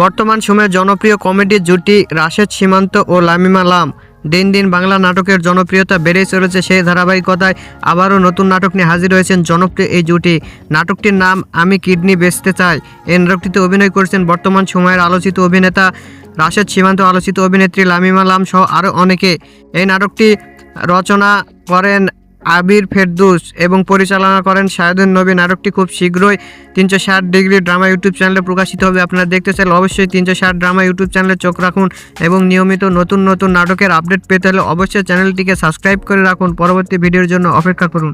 বর্তমান সময়ে জনপ্রিয় কমেডি জুটি রাশেদ সীমান্ত ও লামিমা লাম। দিন দিন বাংলা নাটকের জনপ্রিয়তা বেড়েই চলেছে সেই ধারাবাহিকতায় আবারও নতুন নাটক নিয়ে হাজির হয়েছেন জনপ্রিয় এই জুটি। নাটকটির নাম, আমি কিডনি বেচতে চাই। এই নাটকটিতে অভিনয় করেছেন বর্তমান সময়ের আলোচিত অভিনেতা রাশেদ সীমান্ত, আলোচিত অভিনেত্রী লামিমা লাম সহ আরও অনেকে। এই নাটকটি রচনা করেন আবির ফেরদুস এবং পরিচালনা করেন শায়দুল নবী নাটকটি খুব শীঘ্রই তিনশো ষাট ডিগ্রি ড্রামা ইউটিউব চ্যানেলে প্রকাশিত হবে। আপনারা দেখতে চাইলে অবশ্যই তিনশো ষাট ড্রামা ইউটিউব চ্যানেলে চোখ রাখুন এবং নিয়মিত নতুন নতুন নাটকের আপডেট পেতে হলে অবশ্যই চ্যানেলটিকে সাবস্ক্রাইব করে রাখুন। পরবর্তী ভিডিওর জন্য অপেক্ষা করুন।